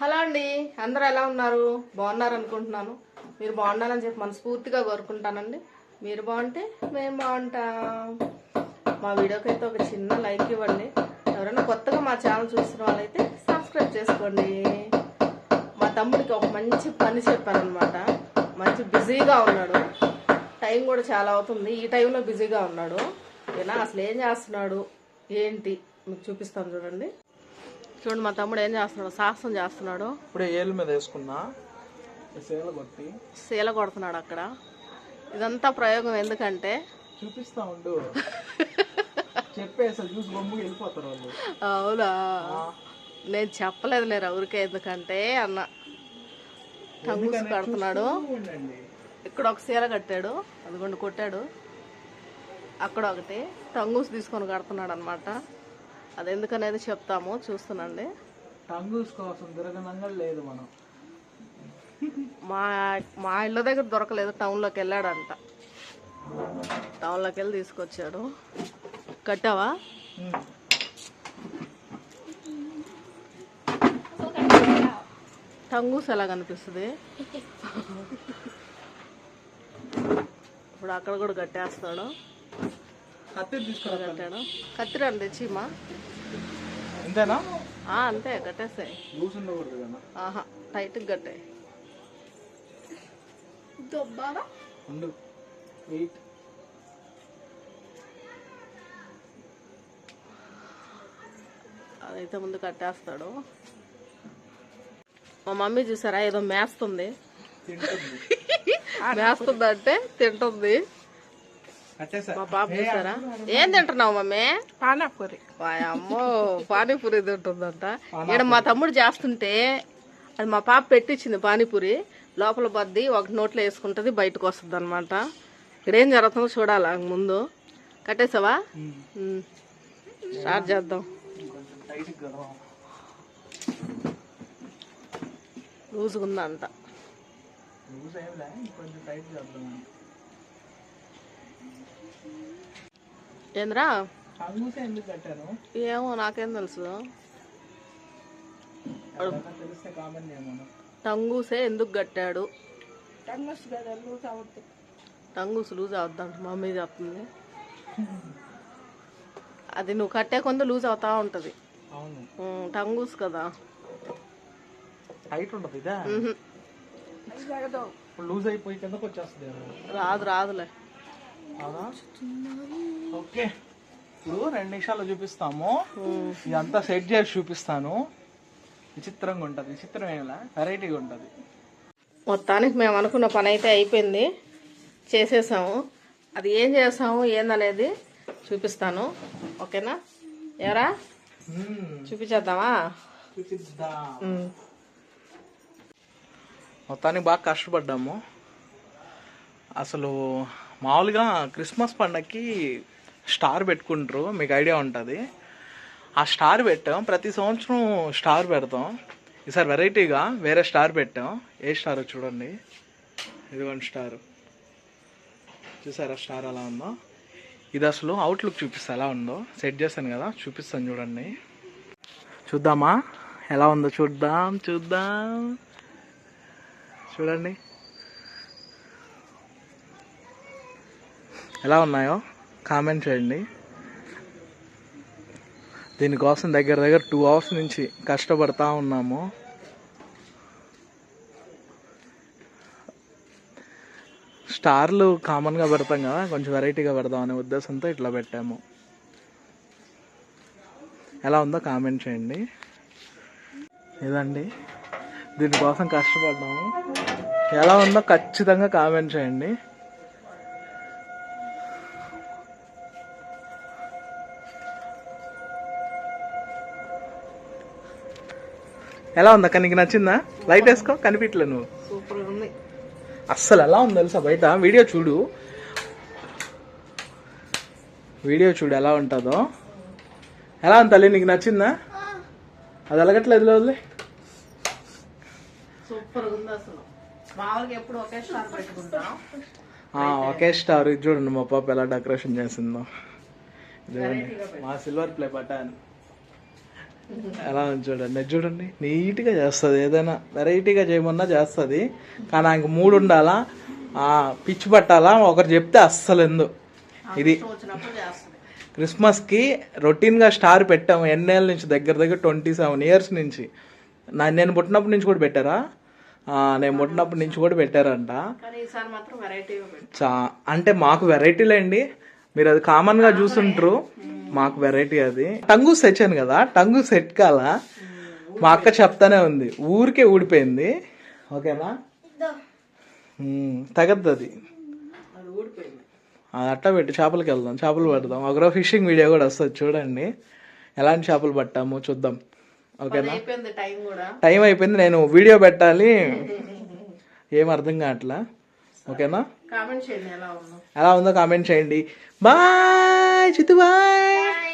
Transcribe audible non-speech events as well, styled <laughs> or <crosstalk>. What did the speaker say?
Hello అండి అందరూ ఎలా ఉన్నారు? బాగున్నారు అనుకుంటున్నాను. మీరు బాగుండాలని చెప్పి మనస్ఫూర్తిగా కోరుకుంటానండి. మీరు బాగుంటే మేము బాగుంటాం. మా వీడియోకి అయితే ఒక చిన్న లైక్ ఇవ్వండి. ఎవరైనా కొత్తగా మా ఛానల్ చూస్తున్న వాళ్ళైతే సబ్స్క్రైబ్ చేసుకోండి. మా తమ్ముడికి ఒక మంచి పని చెప్పాను అనమాట మంచి బిజీగా ఉన్నాడు. టైం కూడా చాలా అవుతుంది. ఈ టైంలో బిజీగా ఉన్నాడు. ఏనా అసలు ఏం చేస్తున్నాడు? ఏంటి? మీకు చూపిస్తాను చూడండి. చూడండి మా తమ్ముడు ఏం చేస్తున్నాడు? సాహసం చేస్తున్నాడు. ఇప్పుడే ఏళ్ళ మీద వేసుకున్నా సేల కొట్టి. శీల కొడుతున్నాడు అక్కడ. ఇదంతా ప్రయోగం ఎందుకంటే చూపిస్తా ఉండు. <laughs> చెప్పేసా చూసి బొమ్మకి వెళ్ళిపోతారు వాళ్ళు. అవునా? నేను చెప్పలేదు లేరు ఊరికే ఎందుకంటే అన్న. టంగుస్ కడుతున్నాడు ఇక్కడ ఒక సీర కట్టాడు. అదిగోండి కొట్టాడు. అక్కడ ఒకటి. టంగూస్ తీసుకొని కడుతున్నాడు అనమాట అది ఎందుకనేది చెప్తాము చూస్తున్నాండి. టంగూస్ కోసం తిరగనంగా లేదు మనం. మా మా ఇళ్ళ దగ్గర దొరకలేదు టౌన్లోకి వెళ్ళాడంట. టౌన్లోకి వెళ్ళి తీసుకొచ్చాడు. కట్టావా? టంగూస్ ఎలా కనిపిస్తుంది? <laughs> ఇప్పుడు అక్కడ కూడా కట్టేస్తాడు. కత్తి తీసుకురా కట్టాడు కత్తిరండి తెచ్చిమా అంతేనా అంతే కట్టేస్తాయి లూస్ ఉండకూడదు కదా. ఆహా టైట్గా కట్టాయి అదైతే ముందు కట్టేస్తాడు. మా మమ్మీ చూసారా ఏదో మేస్తుంది. తింటుంది. <laughs> మేస్తుంది అంటే తింటుంది. మా పాప చూసారా? ఏం తింటున్నావు మమ్మీ? పానాపూరి. అమ్మో పానీపూరి తింటుందంట. ఈడ మా తమ్ముడు చేస్తుంటే అది మా పాప పెట్టించింది పానీపూరి. లోపల బద్ది ఒక నోట్లో వేసుకుంటుంది బయటకు వస్తుంది అనమాట ఇక్కడ ఏం జరుగుతుందో చూడాలా ముందు. కట్టేసావా. స్టార్ట్ చేద్దాం. కొంచెం టైట్ కదా లూజ్గా ఉందంట లూజ్ అయ్యిందా కొంచెం టైట్ చేద్దాం ఏంద్రా? ఏమో నాకేం తెలుసు. టంగూసే ఎందుకు కట్టాడు? టంగూస్ లూజ్ లూజ్ అవుద్దంట మమ్మీ చెప్తుంది. అది నువ్వు కట్టే కొంత లూజ్ అవుతా ఉంటుంది. టంగూస్ కదా. టైట్ ఉంటుంది లూజ్ అయిపోయి కిందకు వచ్చేస్తుంది. రాదు రాదులే. అవునా? ఓకే. ఇప్పుడు రెండు నిమిషాలు చూపిస్తాము. ఇదంతా సెట్ చేసి చూపిస్తాను. విచిత్రంగా ఉంటుంది. విచిత్రం ఏమిలా వెరైటీగా ఉంటుంది. మొత్తానికి మేము అనుకున్న పని అయితే అయిపోయింది. చేసేసాము. అది ఏం చేసాము ఏందనేది చూపిస్తాను. ఓకేనా? ఎవరా? చూపించేద్దామా. మొత్తానికి బాగా కష్టపడ్డాము. అసలు మామూలుగా క్రిస్మస్ పండగకి స్టార్ పెట్టుకుంటారు మీకు ఐడియా ఉంటుంది. ఆ స్టార్ పెట్టాం ప్రతి సంవత్సరం స్టార్ పెడతాం. ఈసారి వెరైటీగా వేరే స్టార్ పెట్టాం. ఏ స్టార్ చూడండి. ఇదిగోండి స్టార్. చూసారా స్టార్ అలా ఉందో? ఇది అసలు అవుట్లుక్ చూపిస్తా ఎలా ఉందో? సెట్ చేశాను కదా చూపిస్తాను చూడండి. చూద్దామా? ఎలా ఉందో చూద్దాం చూద్దాం. చూడండి. ఎలా ఉన్నాయో? కామెంట్ చేయండి. దీనికోసం దగ్గర దగ్గర టూ అవర్స్ నుంచి కష్టపడతా ఉన్నాము. స్టార్లు కామన్గా పెడతాం కదా కొంచెం వెరైటీగా పెడదాం అనే ఉద్దేశంతో ఇట్లా పెట్టాము. ఎలా ఉందో కామెంట్ చేయండి. ఇదండి దీనికోసం కష్టపడ్డాము. ఎలా ఉందో ఖచ్చితంగా కామెంట్ చేయండి. ఎలా ఉందక్క? నీకు నచ్చిందా? లైట్ వేసుకో కనిపించలే నువ్వు. సూపర్ ఉంది. అస్సలు ఎలా ఉంది తెలుసా బయట? వీడియో చూడు. వీడియో చూడు ఎలా ఉంటుందో. ఎలా ఉంది తల్లి? నీకు నచ్చిందా? అది ఎలగట్లేదు వదిలే. సూపర్ ఉంది అసలు. మామూలుగా ఎప్పుడు ఒకే స్టార్ పెట్టుకుంటాం. ఆ, ఒకే స్టార్ ఇది చూడండి మా పాప ఎలా డెకరేషన్ చేసిందో. మా సిల్వర్ ప్లే బటన్ ఎలా ఉంది చూడండి. చూడండి నీట్గా చేస్తుంది. ఏదైనా వెరైటీగా చేయమన్నా చేస్తుంది. కానీ ఆయనకు మూడు ఉండాలా? ఆ, పిచ్చి పట్టాలా? ఒకరు చెప్తే అస్సలు ఎందు. ఇది క్రిస్మస్కి రొటీన్గా స్టార్ పెట్టాము. ఎన్నేళ్ళ నుంచి దగ్గర దగ్గర ట్వంటీ సెవెన్ ఇయర్స్ నుంచి. నా నేను పుట్టినప్పటి నుంచి కూడా పెట్టారా? నేను పుట్టినప్పటి నుంచి కూడా పెట్టారంట. చా అంటే మాకు వెరైటీలేండి. మీరు అది కామన్గా చూసుంటారు. మాకు వెరైటీ అది. టంగు తెచ్చాను కదా టంగు సెట్ కాల? మా అక్క చెప్తానే ఉంది. ఊరికే ఊడిపోయింది. ఓకేనా? ఉమ్, తగద్దు అది. అట్ట పెట్టి చేపలకి వెళ్దాం. చేపలు పడదాం. ఒకరోజు ఫిషింగ్ వీడియో కూడా వస్తుంది చూడండి. ఎలాంటి చేపలు పట్టాము చూద్దాం. ఓకేనా? టైం అయిపోయింది నేను వీడియో పెట్టాలి. <laughs> ఏం అర్థం కావట్లా? ఓకేనా? కామెంట్ చేయండి ఎలా ఉందో. ఎలా ఉందో కామెంట్ చేయండి. బాయ్ చిత్తు బాయ్.